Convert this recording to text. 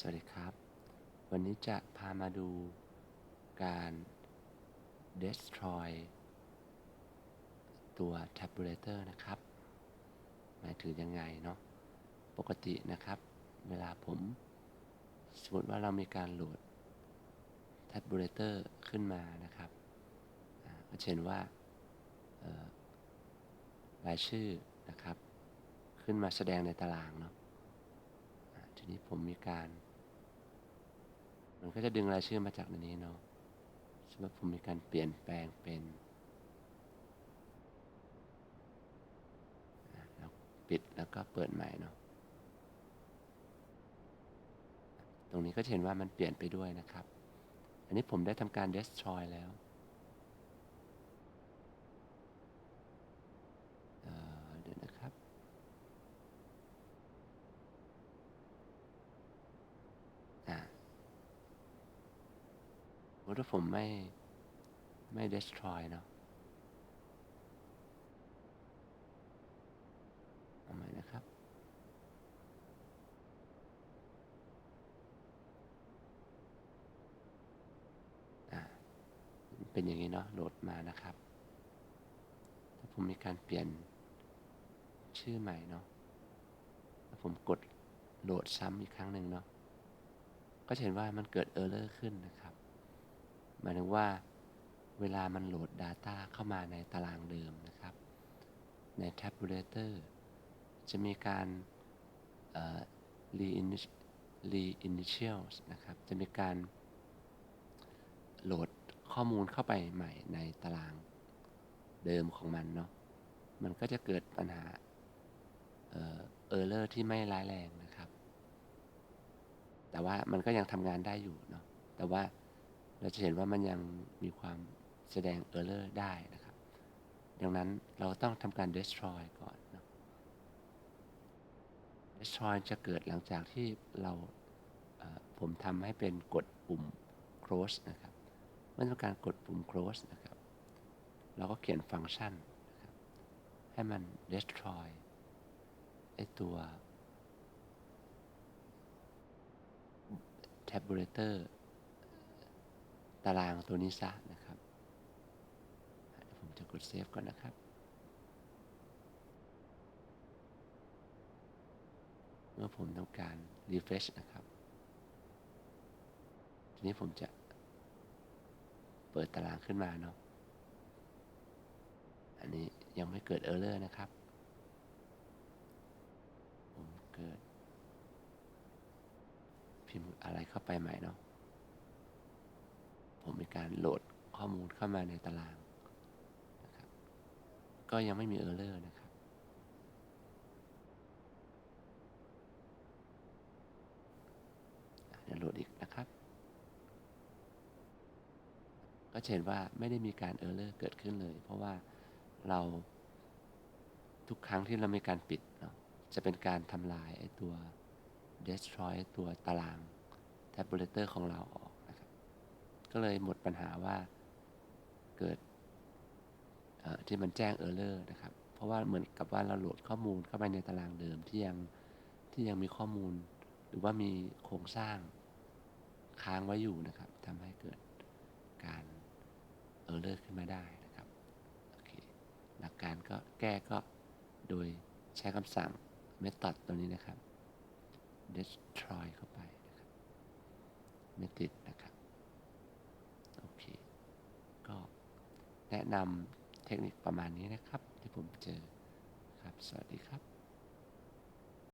สวัสดีครับ วันนี้จะพามาดูการ destroy ตัว tabulator นะครับ หมายถึงยังไงเนาะ ปกตินะครับ เวลาผม สมมติว่าเรามีการโหลด tabulator ขึ้นมานะครับเห็นว่าออรายชื่อนะครับ ขึ้นมาแสดงในตารางเนาะทีนี้ผมมีการ ก็จะดึงรายชื่อมาจากในนี้เนาะสมมติผมมีการเปลี่ยนแปลงเป็นแล้วปิดแล้วก็เปิดใหม่เนาะตรงนี้ก็เห็นว่ามันเปลี่ยนไปด้วยนะครับ อันนี้ผมได้ทำการ destroy แล้วเอ่อเดี๋ยวนะครับ อ่าส มติว่าผมไม่ไม่ destroy เนาะเอาใหม่นะครับ เป็นอย่างนี้เนาะโหลดมานะครับ ถ้าผมมีการเปลี่ยนชื่อใหม่เนาะแล้วผมกดโหลดซ้ำอีกครั้งหนึ่งเนาะก็จะเห็นว่ามันเกิดเออร์เลอร์ขึ้นนะครับ หมายถึงว่าเวลามันโหลด Data เข้ามาในตารางเดิมนะครับ ใน Tabulator จะมีการ reinitial นะครับ จะมีการโหลดข้อมูลเข้าไปใหม่ในตารางเดิมของมันเนาะ มันก็จะเกิดปัญหาเออเออร์เลอร์ที่ไม่ร้ายแรงนะครับ แต่ว่ามันก็ยังทำงานได้อยู่เนาะ แต่ว่า เราจะเห็นว่ามันยังมีความแสดงเออร์เลอร์ได้นะครับ ดังนั้นเราต้องทำการ destroy ก่อนนะ destroy จะเกิดหลังจากที่เราผมทำให้เป็นกดปุ่ม close นะครับ เมื่อต้องการกดปุ่ม close นะครับ เราก็เขียนฟังก์ชันนะครับให้มัน destroy ไอตัว tabulator ตารางตัวนี้ซะนะครับเดี๋ยวผมจะกด save ก่อนนะครับเมื่อผมต้องการ refresh นะครับ ทีนี้ผมจะเปิดตารางขึ้นมาเนาะ อันนี้ยังไม่เกิด error นะครับ ผมเกิด พิมพ์อะไรเข้าไปใหม่เนาะ ผมมีการโหลดข้อมูลเข้ามาในตารางนะครับก็ยังไม่มี error นะครับอะเดี๋ยวโหลดอีกนะครับ ก็จะเห็นว่าไม่ได้มีการ error เลอร์เกิดขึ้นเลย เพราะว่าเราทุกครั้งที่เรามีการปิดเนาะจะเป็นการทำลายไอ้ตัว destroy ตัวตาราง tabulator ของเราออก ก็เลยหมดปัญหาว่าเกิดที่มันแจ้ง error นะครับ เพราะว่าเหมือนกับว่าเราโหลดข้อมูลเข้าไปในตารางเดิมที่ยังที่ยังมีข้อมูล หรือว่ามีโครงสร้างค้างไว้อยู่นะครับทำให้เกิดการ error ขึ้นมาได้นะครับโอเคหลักการก็แก้ก็โดยใช้คำสั่ง method ตัวนี้นะครับ destroy เข้าไปนะครับไม่ติดนะครับ โอเค ก็ แนะนำเทคนิคประมาณนี้นะครับ ที่ผมเจอครับ สวัสดีครับ